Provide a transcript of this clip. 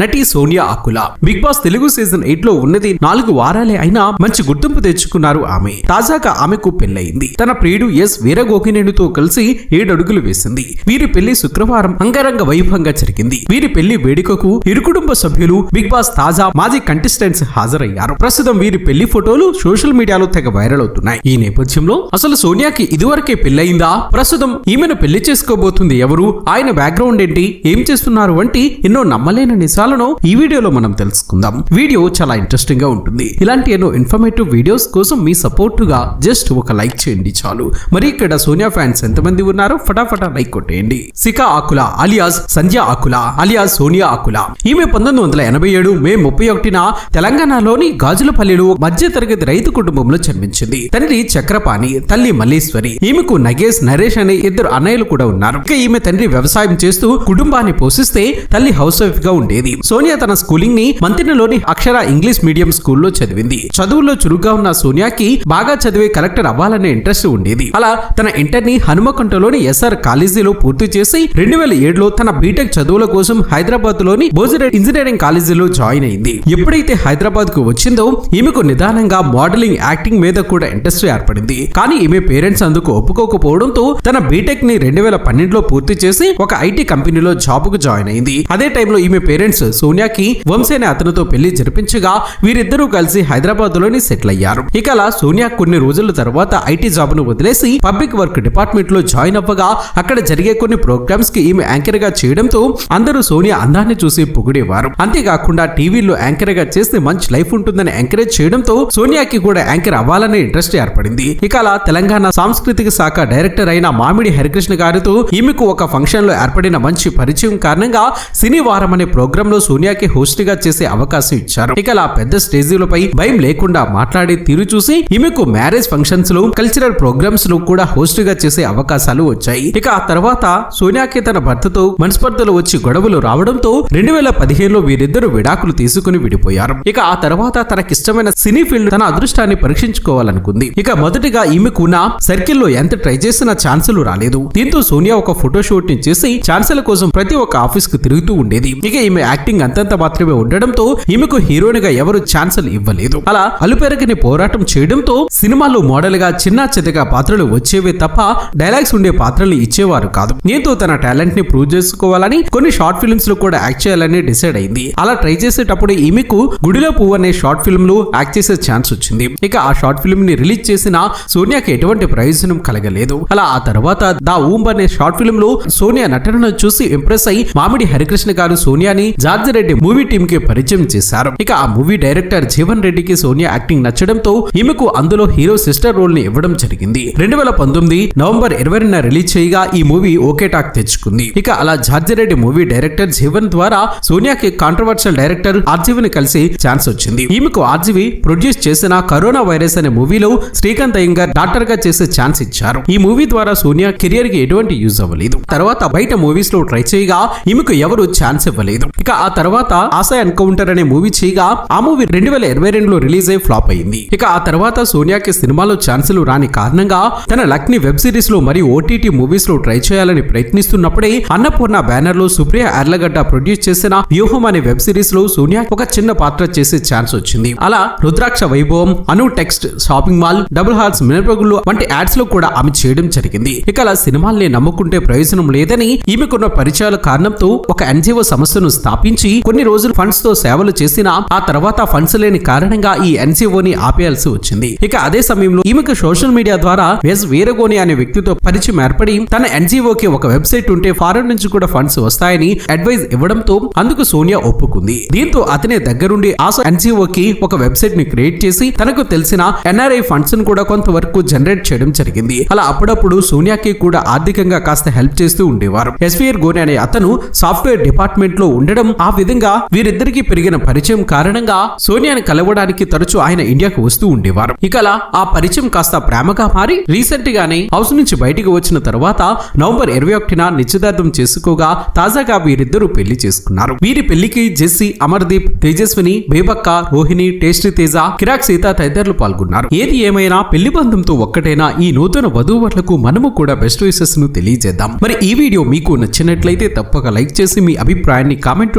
నటి Sonia Akula Bigg Boss Telugu season ఎయిట్లో ఉన్నది నాలుగు వారాలే అయినా మంచి గుర్తింపు తెచ్చుకున్నారు ఆమె. తాజాగా ఆమెకు పెళ్ళయింది తన ప్రియుడు ఎస్ వీరగోకినేనుతో కలిసి ఏడు అడుగులు వేసింది. వీరి పెళ్ళి శుక్రవారం అంగరంగ వైభవంగా జరిగింది. వీరి పెళ్ళి వేడుకకు ఇరు కుటుంబ సభ్యులు బిగ్ బాస్ తాజా మాజీ కంటెస్టెంట్స్ హాజరయ్యారు. ప్రస్తుతం వీరి పెళ్ళి ఫోటోలు సోషల్ మీడియాలో తెగ వైరల్ అవుతున్నాయి. ఈ నేపథ్యంలో అసలు సోనియాకి ఇదివరకే పెళ్ళయిందా ప్రస్తుతం ఈమెను పెళ్ళి చేసుకోబోతుంది ఎవరు? ఆయన బ్యాక్గ్రౌండ్ ఏంటి? ఏం చేస్తున్నారు? వంటి ఎన్నో నమ్మలేని నిజాలను ఈ వీడియోలో మనం తెలుసుకుందాం. వీడియో చాలా ఇంట్రెస్టింగ్గా ఉంటుంది. ఇలాంటి ఎన్నో ఇన్ఫర్మేటివ్ వీడియోస్ కోసం మీ సపోర్ట్గా జస్ట్ ఒక లైక్ చేయండి చాలు. మరి ఇక్కడ సోనియా ఫ్యాన్స్ ఎంతమంది ఉన్నారో ఫటాఫటా లైక్ కొట్టేయండి. సికా ఆకుల అలియాస్ సంధ్య ఆకుల అలియాస్ సోనియా ఆకుల. ఈమె పంతొమ్మిది వందల ఎనభై ఏడు మే ముప్పై ఒకటిన తెలంగాణలోని గాజులపల్లిలో మధ్య తరగతి రైతు కుటుంబంలో జన్మించింది. తండ్రి చక్రపాణి తల్లి మల్లేశ్వరి. ఈమెకు నగేష్ నరేష్ అనే ఇద్దరు అన్నయ్యలు కూడా ఉన్నారు. ఇక ఈమె తండ్రి వ్యవసాయం చేస్తూ కుటుంబాన్ని పోషిస్తే తల్లి హౌస్ వైఫ్గా ఉండేది. సోనియా తన స్కూలింగ్ని మంతినలోని అక్షర ఇంగ్లీష్ మీడియం స్కూల్లో చదివింది. చదువుల్లో చురుగ్గా ఉన్న సోనియాకి బాగా చదివే కలెక్టర్ అవ్వాలనే ఇంట్రెస్ట్ ఉండేది. అలా తన ఇంటర్ని హనుమకొండలోని ఎస్ఆర్ కాలేజీలో పూర్తి చేసి రెండు వేల ఏడులో తన బీటెక్ చదువుల కోసం హైదరాబాద్లోని భోజరెడ్డి ఇంజనీరింగ్ కాలేజీలో జాయిన్ అయింది. ఎప్పుడైతే హైదరాబాద్కు వచ్చిందో ఈమెకు నిదానంగా మోడలింగ్ యాక్టింగ్ మీద కూడా ఇంట్రెస్ట్ ఏర్పడింది. కానీ ఈమె పేరెంట్స్ అందుకు ఒప్పుకోకపోవడంతో తన బీటెక్ని రెండు వేల పన్నెండులో పూర్తి చేసి ఒక ఐటీ కంపెనీలో జాబ్కు జాయిన్ అయింది. అదే టైంలో ఈమె పేరెంట్స్ సోనియాకి వంశీ అతనితో పెళ్ళి జరిపించగా వీరిద్దరూ కలిసి హైదరాబాద్లోని సెటిల్ అయ్యారు. ఇక అలా సోనియా కొన్ని రోజుల తర్వాత ఐటీ జాబ్ను వదిలేసి పబ్లిక్ వర్క్ డిపార్ట్మెంట్లో జాయిన్ అవ్వగా అక్కడ జరిగే కొన్ని ప్రోగ్రామ్స్కి ఈమె యాంకర్గా చేయడంతో అందరూ సోనియా అందాన్ని చూసి పొగిడేవారు. అంతేకాకుండా టీవీలో యాంకర్గా చేస్తే మంచి లైఫ్ ఉంటుందని ఎంకరేజ్ చేయడంతో సోనియాకి కూడా యాంకర్ అవ్వాలనే ఇంట్రెస్ట్ ఏర్పడింది. ఇక అలా తెలంగాణ సాంస్కృతిక శాఖ డైరెక్టర్ అయిన మామిడి హరికృష్ణ గారితో ఈమెకు ఒక ఫంక్షన్లో ఏర్పడిన మంచి పరిచయం కారణంగా సినీ వారం అనే ప్రోగ్రామ్ లో సోనియాకి హోస్ట్గా చేసే అవకాశం ఇచ్చారు. ఇక అలా పెద్ద స్టేజీలపై భయం లేకుండా మాట్లాడే తీరు చూసి ఈమెకు మ్యారేజ్ ఫంక్షన్స్లో కల్చరల్ ప్రోగ్రామ్స్లో కూడా హోస్ట్గా చేసే అవకాశాలు వచ్చాయి. ఇక ఆ తర్వాత సోనియాకి తన భర్తతో మనస్పర్ధలు వచ్చి గొడవలు రావడంతో రెండు వేల పదిహేనులో వీరిద్దరు విడాకులు తీసుకుని విడిపోయారు. ఇక ఆ తర్వాత తనకిష్టమైన సినీ ఫీల్డ్ తన అదృష్టాన్ని పరీక్షించుకోవాలనుకుంది. ఇక మొదటిగా ఈమెకున్న సర్కిల్లో ఎంత ట్రై చేసినా ఛాన్సులు రాలేదు. దీంతో సోనియా ఒక ఫోటో షూట్ని చేసి ఛాన్సుల కోసం ప్రతి ఒక్క ఆఫీస్కు తిరుగుతూ ఉండేది. ఇక ఈమె యాక్టింగ్ అంతంత మాత్రమే ఉండడంతో ఈమెకు హీరోయిన్గా ఎవరు ఛాన్సులు ఇవ్వలేదు. అలా అలుపెరగని పోరాటం చేయడంతో సినిమాలో మోడల్గా చిన్న చిన్నగా పాత్రలు వచ్చేవే తప్ప డైలాగ్స్ ఉండే పాత్రలు ఇచ్చేవారు కాదు. నేతో తన టాలెంట్ని ప్రూవ్ చేసుకోవాలని కొన్ని షార్ట్ ఫిల్మ్స్లో కూడా యాక్ట్ చేయాలని డిసైడ్ అయింది. అలా ట్రై చేసేటప్పుడు ఈమెకు గుడిలో పువ్వు అనే షార్ట్ ఫిల్మ్లో యాక్ట్ చేసే ఛాన్స్ వచ్చింది. ఇక ఆ షార్ట్ ఫిల్మ్ని రిలీజ్ చేసిన సోనియాకి ఎటువంటి ప్రయోజనం కలగలేదు. అలా ఆ తర్వాత దా ఊంబ్ అనే షార్ట్ ఫిల్మ్లో సోనియా నటనను చూసి ఇంప్రెస్ అయి మామిడి హరికృష్ణ గారు సోనియాని రాజరెడ్డి మూవీ టీమ్కి పరిచయం చేశారు. ఇక ఆ మూవీ డైరెక్టర్ జీవన్ రెడ్డికి సోనియా యాక్టింగ్ నచ్చడంతో ఈమెకు అందులో హీరో సిస్టర్ రోల్ని ఇవ్వడం జరిగింది. రెండు వేల పంతొమ్మిది నవంబర్ ఇరవైన రిలీజ్ చేయగా ఈ మూవీ ఓకే టాక్ తెచ్చుకుంది. ఇక అలా జార్జిరెడ్డి మూవీ డైరెక్టర్ జీవన్ ద్వారా సోనియాకి కాంట్రవర్షియల్ డైరెక్టర్ ఆర్జీవిని కలిసి ఛాన్స్ వచ్చింది. ఈమెకు ఆర్జీవి ప్రొడ్యూస్ చేసిన కరోనా వైరస్ అనే మూవీలో శ్రీకాంత్ అయ్యంగర్ డాక్టర్గా చేసే ఛాన్స్ ఇచ్చారు. ఈ మూవీ ద్వారా సోనియా కెరియర్కి ఎటువంటి యూజ్ అవ్వలేదు. తర్వాత బయట మూవీస్లో ట్రై చేయగా ఈమెకు ఎవరు ఛాన్స్ ఇవ్వలేదు. ఇక ఆ తర్వాత ఆశా ఎన్కౌంటర్ అనే మూవీ చేయగా ఆ మూవీ రెండు వేల ఇరవై రెండులో రిలీజ్ అయి ఫ్లాప్ అయింది. ఇక ఆ తర్వాత సోనియాకి సినిమాలో ఛాన్సులు రాని కారణంగా తన లక్ని వెబ్ సిరీస్లో మరియు ఓటీటీ మూవీస్లో ట్రై చేయాలని ప్రయత్నిస్తున్నప్పుడే అన్నపూర్ణ బ్యానర్లో సుప్రియ ఎర్లగడ్డ ప్రొడ్యూస్ చేసిన వ్యూహం అనే వెబ్ సిరీస్లో సోనియా ఒక చిన్న పాత్ర చేసే ఛాన్స్ వచ్చింది. అలా రుద్రాక్ష వైభవం అను text shopping mall double horse మినపగుళ్ళు వంటి యాడ్స్లో కూడా ఆమె చేయడం జరిగింది. ఇక అలా సినిమాల్ని నమ్ముకుంటే ప్రయోజనం లేదని ఈమెకున్న పరిచయాల కారణంతో ఒక ఎన్జిఓ సంస్థను స్థాపించి కొన్ని రోజులు ఫండ్స్తో సేవలు చేసినా ఆ తర్వాత ఫండ్స్ లేని కారణంగా ఈ ఎన్సీఓని ఆపేయాల్సి వచ్చింది. ఇక అదే సమయంలో ఈమెకు సోషల్ మీడియా ద్వారా ఎస్ వీరగోని అనే వ్యక్తితో పరిచయం ఏర్పడి తన ఎన్జిఓకి ఒక వెబ్సైట్ ఉంటే ఫారెన్ నుంచి కూడా ఫండ్స్ వస్తాయని అడ్వైజ్ ఇవ్వడంతో అందుకు సోనియా ఒప్పుకుంది. దీంతో అతనే దగ్గరుండి ఆ ఎన్జిఓకి ఒక వెబ్సైట్ని క్రియేట్ చేసి తనకు తెలిసిన ఎన్ఆర్ఐ ఫండ్స్ను కూడా కొంతవరకు జనరేట్ చేయడం జరిగింది. అలా అప్పుడప్పుడు సోనియాకి కూడా ఆర్థికంగా కాస్త హెల్ప్ చేస్తూ ఉండేవారు. ఎస్వీఆర్ గోని అనే అతను సాఫ్ట్వేర్ డిపార్ట్మెంట్లో ఉండడం ఆ విధంగా వీరిద్దరికి పెరిగిన పరిచయం కారణంగా సోనియాని కలవడానికి తరచూ ఆయన ఇండియాకు వస్తూ ఉండేవారు. ఇక అలా ఆ పరిచయం కాస్త ప్రేమగా మారి రీసెంట్ గానే హౌస్ నుంచి బయటికి వచ్చిన తర్వాత నవంబర్ ఇరవై ఒకటిన నిశ్చితార్థం చేసుకోగా తాజాగా వీరిద్దరూ పెళ్ళి చేసుకున్నారు. వీరి పెళ్ళికి జెస్సీ అమర్దీప్ తేజస్విని బేబక్క రోహిణి టేస్టీ తేజ కిరాక్ సీత తదితరులు పాల్గొన్నారు. ఏది ఏమైనా పెళ్ళి బంధంతో ఒక్కటైనా ఈ నూతన వధూవరులకు మనము కూడా బెస్ట్ విషెస్ను తెలియజేద్దాం. మరి ఈ వీడియో మీకు నచ్చినట్లయితే తప్పక లైక్ చేసి మీ అభిప్రాయాన్ని కామెంట్